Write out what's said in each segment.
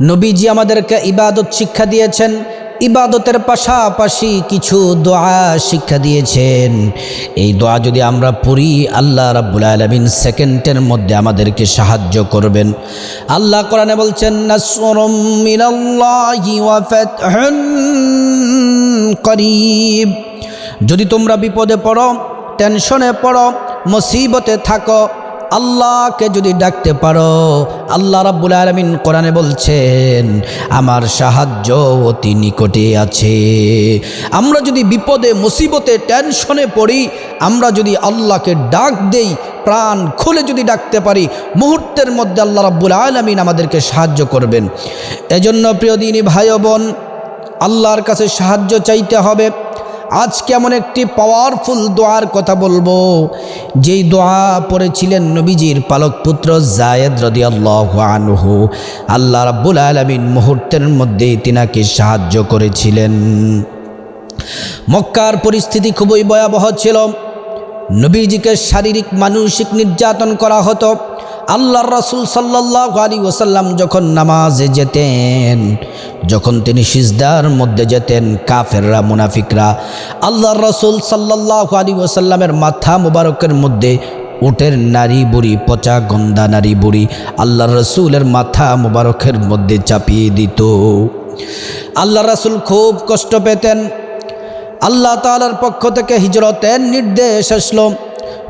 নবীজি আমাদেরকে ইবাদত শিক্ষা দিয়েছেন, ইবাদতের পাশাপাশি কিছু দোয়া শিক্ষা দিয়েছেন। এই দোয়া যদি আমরা পড়ি, আল্লাহ রাব্বুল আলমিন সেকেন্ডের মধ্যে আমাদেরকে সাহায্য করবেন। আল্লাহ কোরআনে বলছেন করিব। যদি তোমরা বিপদে পড়ো, টেনশনে পড়ো, মুসিবতে থাকো আল্লাহকে যদি ডাকতে পারো, আল্লাহ রাব্বুল আলমিন কোরআনে বলছেন, আমার সাহায্য অতি নিকটে আছে। আমরা যদি বিপদে, মুসিবতে, টেনশনে পড়ি, আমরা যদি আল্লাহকে ডাক দেই, প্রাণ খুলে যদি ডাকতে পারি, মুহূর্তের মধ্যে আল্লাহ রাব্বুল আলমিন আমাদেরকে সাহায্য করবেন। এজন্য প্রিয় দিনী ভাই বোন, আল্লাহর কাছে সাহায্য চাইতে হবে। আজকে এমন একটি পাওয়ারফুল দোয়ার কথা বলব। যেই দোয়া পড়েছিলেন নবীজির পালক পুত্র জায়েদ রদি আনহু, আল্লাহ রাব্বুল আলমিন মুহূর্তের মধ্যেই তিনাকে সাহায্য করেছিলেন। মক্কার পরিস্থিতি খুবই ভয়াবহ ছিল। নবীজিকে শারীরিক, মানসিক নির্যাতন করা হতো। আল্লাহর রাসুল সাল্লাহ আলী ওসাল্লাম যখন নামাজে যেতেন, যখন তিনি সিজদার মধ্যে যেতেন, কাফেররা, মুনাফিকরা, আল্লাহর রসুল সাল্লাহ আলী ওসাল্লামের মাথা মুবারকের মধ্যে উটের নারী বুড়ি, পচা গন্দা নারী বুড়ি আল্লাহ রসুলের মাথা মুবারকের মধ্যে চাপিয়ে দিত। আল্লাহ রসুল খুব কষ্ট পেতেন। আল্লাহ তালার পক্ষ থেকে হিজরতের নির্দেশ আসলো।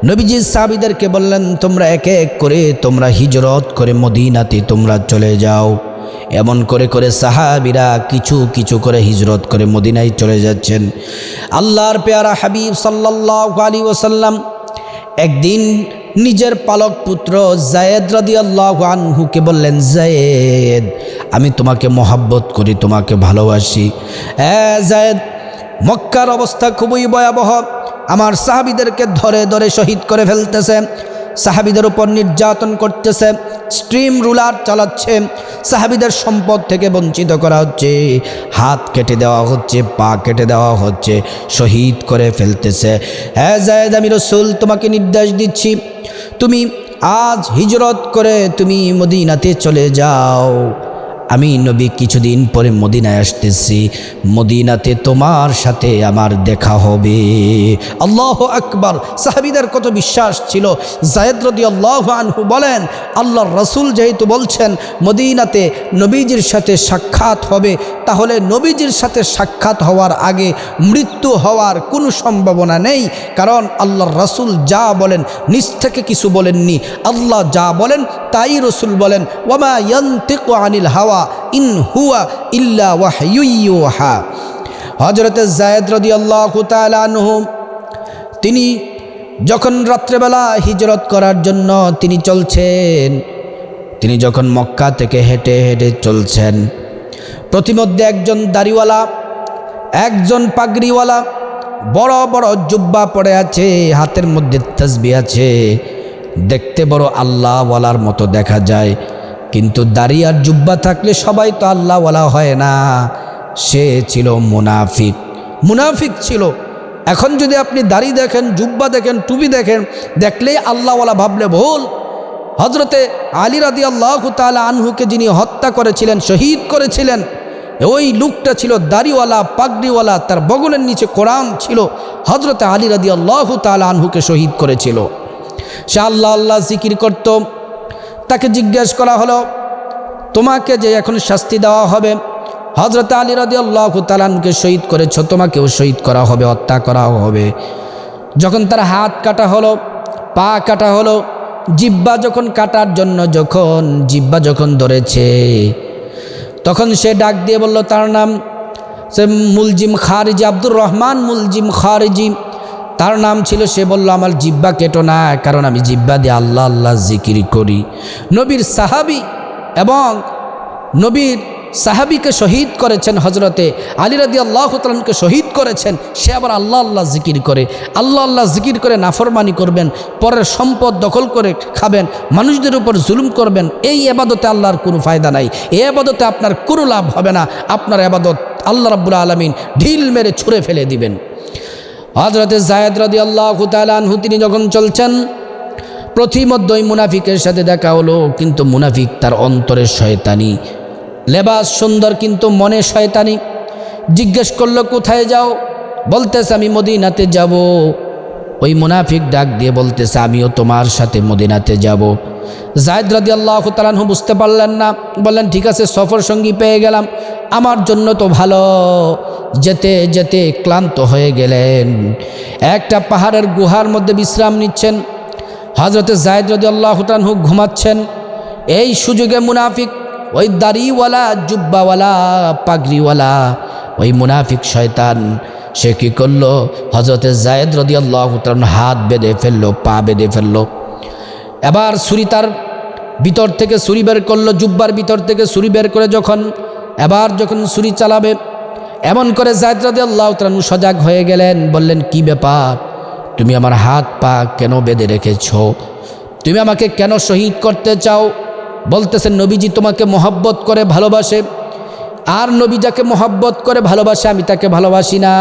নবীজি সাহাবিদেরকে বললেন, তোমরা এক এক করে তোমরা হিজরত করে মদিনাতে তোমরা চলে যাও। এমন করে করে সাহাবিরা কিছু কিছু করে হিজরত করে মদিনায় চলে যাচ্ছেন। আল্লাহর পেয়ারা হাবিব সাল্লাহ আলী ওসাল্লাম একদিন নিজের পালক পুত্র জায়েদ রাদি আল্লাহ আনহুকে বললেন, জায়েদ, আমি তোমাকে মহাব্বত করি, তোমাকে ভালোবাসি। হ্যাঁ জায়েদ, মক্কার অবস্থা খুবই ভয়াবহ। আমার সাহাবিদেরকে ধরে ধরে শহীদ করে ফেলতেছে, সাহাবিদের উপর নির্যাতন করতেছে, স্ট্রিম রুলার চালাচ্ছে, সাহাবিদের সম্পদ থেকে বঞ্চিত করা হচ্ছে, হাত কেটে দেওয়া হচ্ছে, পা কেটে দেওয়া হচ্ছে, শহীদ করে ফেলতেছে। হ্যাঁ জায়দ আমি রসুল, তোমাকে নির্দেশ দিচ্ছি, তুমি আজ হিজরত করে তুমি মদিনাতে চলে যাও। আমি নবী কিছুদিন পরে মদিনায় আসতেছি। মদিনাতে তোমার সাথে আমার দেখা হবে। আল্লাহ আকবর। সাহাবিদের কত বিশ্বাস ছিল। জায়দ রদি আল্লাহ আনহু বলেন, আল্লাহর রসুল যেহেতু বলছেন, মদিনাতে নবীজির সাথে সাক্ষাৎ হবে, তাহলে নবীজির সাথে সাক্ষাৎ হওয়ার আগে মৃত্যু হওয়ার কোনো সম্ভাবনা নেই। কারণ আল্লাহর রসুল যা বলেন, নিজ থেকে কিছু বলেননি। আল্লাহ যা বলেন, তাই রসুল বলেন ওমা ইয়ন্তিক আনিল হাওয়া। ইন হুয়া ইল্লা ওয়াহা হজরত জায়দ রদি আল্লাহ তিনি যখন রাত্রেবেলা হিজরত করার জন্য তিনি চলছেন, তিনি যখন মক্কা থেকে হেঁটে হেঁটে চলছেন, প্রতিমধ্যে একজন দাড়িওয়ালা, একজন পাগড়িওয়ালা, বড় বড় জুব্বা পড়ে আছে, হাতের মধ্যে তসবি আছে, দেখতে বড় আল্লাহওয়ালার মতো দেখা যায়। কিন্তু দাড়ি আর জুব্বা থাকলে সবাই তো আল্লাহওয়ালা হয় না। সে ছিল মুনাফিক। মুনাফিক ছিল। এখন যদি আপনি দাড়ি দেখেন, জুব্বা দেখেন, টুপি দেখেন, দেখলেই আল্লাহওয়ালা ভাবলে ভুল। হজরতে আলী রাদি আল্লাহ তালা আনহুকে যিনি হত্যা করেছিলেন, শহীদ করেছিলেন, ওই লুকটা ছিল দাড়িওয়ালা, পাগড়িওয়ালা, তার বগলের নিচে কোরআন ছিল। হজরতে আলী রাদি আল্লাহ তালা আনহুকে শহীদ করেছিল। সে আল্লাহ আল্লাহ জিকির করত। তাকে জিজ্ঞেস করা হলো, তোমাকে যে এখন শাস্তি দেওয়া হবে হজরত আলী রাদি আল্লাহ তালানকে শহীদ করেছ, তোমাকেও শহীদ করা হবে, হত্যা করা হবে। যখন তার হাত কাটা হলো, পা কাটা হলো, জিব্বা যখন কাটার জন্য যখন, জিব্বা যখন ধরেছে, তখন সে ডাক দিয়ে বলল, তার নাম সে মুলজিম খারিজি, আব্দুর রহমান মুলজিম খারিজি। তার নাম ছিল, সে বলল, আমার জিব্বা কেটো না, কারণ আমি জিব্বা দিয়ে আল্লাহ আল্লাহ জিকির করি। নবীর সাহাবি এবং নবীর সাহাবিকে শহীদ করেছেন হজরতে আলিরাদি আল্লাহ তালকে শহীদ করেছেন, সে আবার আল্লাহ আল্লাহ জিকির করে। আল্লাহ আল্লাহ জিকির করে নাফরমানি করবেন, পরের সম্পদ দখল করে খাবেন, মানুষদের উপর জুলুম করবেন, এই আবাদতে আল্লাহর কোনো ফায়দা নাই। এই আবাদতে আপনার কোনো লাভ হবে না, আপনার আবাদত আল্লাহ রাব্বুল আলমিন ঢিল মেরে ছুঁড়ে ফেলে দিবেন। হজরতে জায়দ রাদি আল্লাহ তালানহু তিনি যখন চলছেন প্রতিমধ্যই মুনাফিকের সাথে দেখা হলো, কিন্তু মুনাফিক তার অন্তরের শয়তানি। লেবাস সুন্দর কিন্তু মনে শয়তানি। জিজ্ঞেস করল, কোথায় যাও? বলতেছে, আমি মদিনাতে যাব। ওই মুনাফিক ডাক দিয়ে বলতেছে, আমিও তোমার সাথে মদিনাতে যাব। জায়দ রাদি আল্লাহ তালাহু বুঝতে পারলেন না, বললেন, ঠিক আছে সফর সঙ্গী পেয়ে গেলাম। আমার জন্য তো ভালো। যেতে যেতে ক্লান্ত হয়ে গেলেন। একটা পাহাড়ের গুহার মধ্যে বিশ্রাম নিচ্ছেন। হজরতে জায়দ রদি আল্লাহ তালাহু ঘুমাচ্ছেন। এই সুযোগে মুনাফিক, ওই দাড়িওয়ালা, জুব্বাওয়ালা, পাগড়িওয়ালা, ওই মুনাফিক শয়তান, সে কী করল? হজরতে জায়দ রদি আল্লাহ হাত বেঁধে ফেলল, পা বেঁধে ফেলল। এবার ছুরি তার ভিতর থেকে ছুরি বের করল, জুব্বার ভিতর থেকে ছুরি বের করে যখন এবার যখন ছুরি চালাবে, এমন করে জায়দ রদি আল্লাহ তালু সজাগ হয়ে গেলেন, বললেন, কি ব্যাপার? তুমি আমার হাত পা কেন বেঁধে রেখেছ? তুমি আমাকে কেন শহীদ করতে চাও? বলতেছেন, নবীজি তোমাকে মহব্বত করে ভালোবাসে, আর নবী যাকে মহব্বত করে ভালোবাসে, আমি তাকে ভালোবাসি না।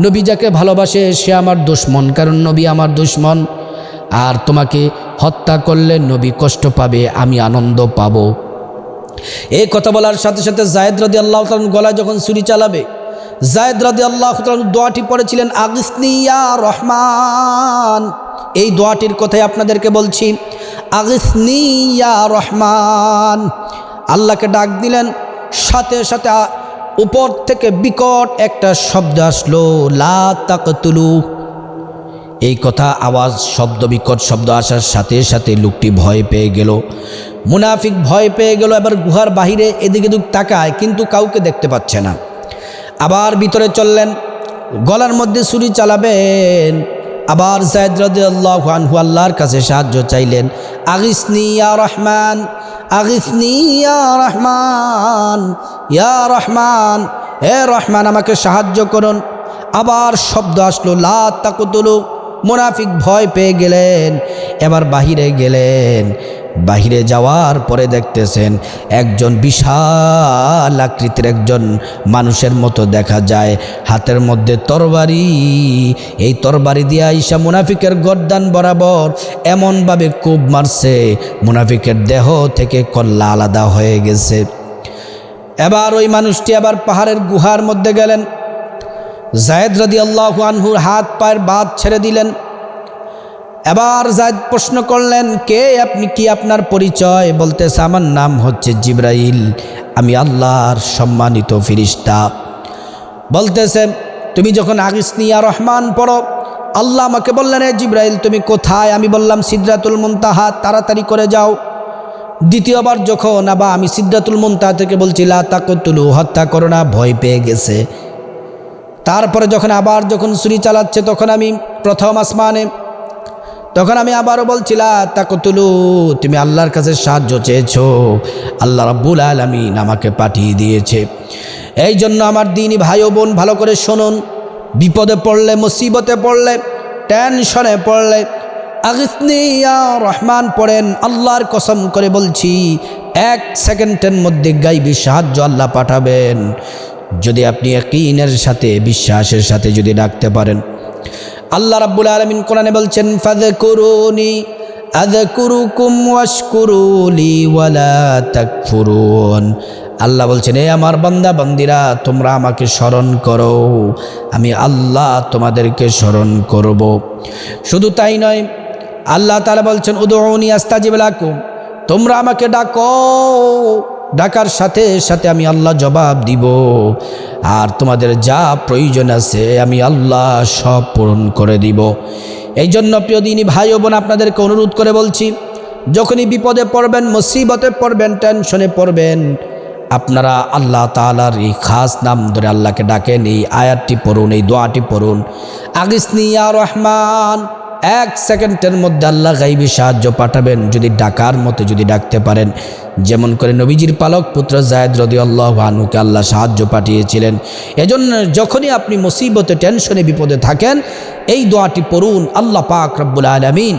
নবী যাকে ভালোবাসে, সে আমার দুশ্মন, কারণ নবী আমার দুশ্মন। আর তোমাকে হত্যা করলে নবী কষ্ট পাবে, আমি আনন্দ পাব। এই কথা বলার সাথে সাথে জায়দ রাদি আল্লাহ তালন গলায় যখন ছুরি চালাবে, জায়দ রাদি আল্লাহ তালন দোয়াটি পড়েছিলেন আগিসনিয়া রহমান। এই দোয়াটির কথাই আপনাদেরকে বলছি আগিসনিয়া রহমান। আল্লাহকে ডাক দিলেন, সাথে সাথে উপর থেকে বিকট একটা শব্দ আসলো, লা এই কথা আওয়াজ, শব্দ বিকট শব্দ আসার সাথে সাথে লোকটি ভয় পেয়ে গেল। মুনাফিক ভয় পেয়ে গেল, এবার গুহার বাহিরে এদিকে দুক তাকায়, কিন্তু কাউকে দেখতে পাচ্ছে না। আবার ভিতরে চললেন, গলার মধ্যে ছুরি চালাবেন। আবার জায়দ রাদিয়াল্লাহু আনহু আল্লাহর কাছে সাহায্য চাইলেন, আগিসনি ইয়া রহমান, আগিসনি ইয়া রহমান ইয়া রহমান, হে রহমান, আমাকে সাহায্য করুন। আবার শব্দ আসলো, লা তাকুতুলু। মুনাফিক ভয় পেয়ে গেলেন, এবার বাহিরে গেলেন। বাহিরে যাওয়ার পরে দেখতেছেন একজন বিশাল আকৃতির একজন মানুষের মতো দেখা যায়। হাতের মধ্যে তরবারি, এই তরবারি দিয়ে আইসা মুনাফিকের গরদান বরাবর এমনভাবে কূপ মারছে, মুনাফিকের দেহ থেকে কল্লা আলাদা হয়ে গেছে। এবার ওই মানুষটি আবার পাহাড়ের গুহার মধ্যে গেলেন। জায়দ রাদি আল্লাহ আনহুর হাত পায়ের বাদ ছেড়ে দিলেন। এবার জায়দ প্রশ্ন করলেন, কে আপনি? কি আপনার পরিচয়? বলতেছে আমার নাম হচ্ছে জিব্রাইল। আমি আল্লাহর সম্মানিত ফিরিস্তা। বলতেছে, তুমি যখন আগিসনিয়া রহমান পড়ো, আল্লাহ আমাকে বললেন, এ জিব্রাইল, তুমি কোথায়? আমি বললাম, সিদ্রাতুল মুনতাহা, তাড়াতাড়ি করে যাও। দ্বিতীয়বার যখন আবার আমি সিদ্ধাতুল মুনতাহা থেকে বলছি, লা তাকতুলু, হত্যা করো না, ভয় পেয়ে গেছে। তারপরে যখন আবার যখন ছুরি চালাচ্ছে, তখন আমি প্রথম আসমানে তখন আমি আবারও বলছিলাম তাকতুলু, তুমি আল্লাহর কাছে সাহায্য চেয়েছো। আল্লাহ রাব্বুল আলমিন আমাকে পাঠিয়ে দিয়েছে। এই জন্য আমার দিনই ভাই বোন ভালো করে শুনুন। বিপদে পড়লে, মুসিবতে পড়লে, টেনশনে পড়লে রহমান পড়েন, আল্লাহর কসম করে বলছি, এক সেকেন্ডের মধ্যে গাইবি সাহায্য আল্লাহ পাঠাবেন। যদি আপনি একইনের সাথে, বিশ্বাসের সাথে যদি ডাকতে পারেন আল্লাহ রাব্বুল আলমিন কোরআনে বলছেন ফাদে করুনি আদে কুরুকুম ওয়াশকুরুলি ওয়ালা তাকফুরুন। আল্লাহ বলছেন, এ আমার বান্দা, বান্দিরা, তোমরা আমাকে স্মরণ করো। আমি আল্লাহ তোমাদেরকে স্মরণ করব। শুধু তাই নয়, আল্লাহ তালা বলছেন উদৌনি আস্তাজিব লাকুম। তোমরা আমাকে ডাকো। ডাকার সাথে সাথে আমি আল্লাহ জবাব দিব। আর তোমাদের যা প্রয়োজন আছে আমি আল্লাহ সব পূরণ করে দিব। এই জন্য প্রিয় দিনী ভাই বোন, আপনাদেরকে অনুরোধ করে বলছি, যখনই বিপদে পড়বেন, মুসিবতে পড়বেন, টেনশনে পড়বেন, আপনারা আল্লাহ তালার এই খাস নাম ধরে আল্লাহকে ডাকেন, এই আয়াতটি পড়ুন, এই দোয়াটি পড়ুন। আগিসনিয়া রহমান এক সেকেন্ডের মধ্যে আল্লাহ গাইবি সাহায্য পাঠাবেন যদি ডাকার মতো যদি ডাকতে পারেন। যেমন করে নবীজির পালক পুত্র জায়দ রদি আল্লাহ ভানুকে আল্লাহ সাহায্য পাঠিয়েছিলেন। এজন্য যখনই আপনি মুসিবতে, টেনশনে, বিপদে থাকেন, এই দোয়াটি পড়ুন আল্লাহ পাক রব্বুল আলমিন।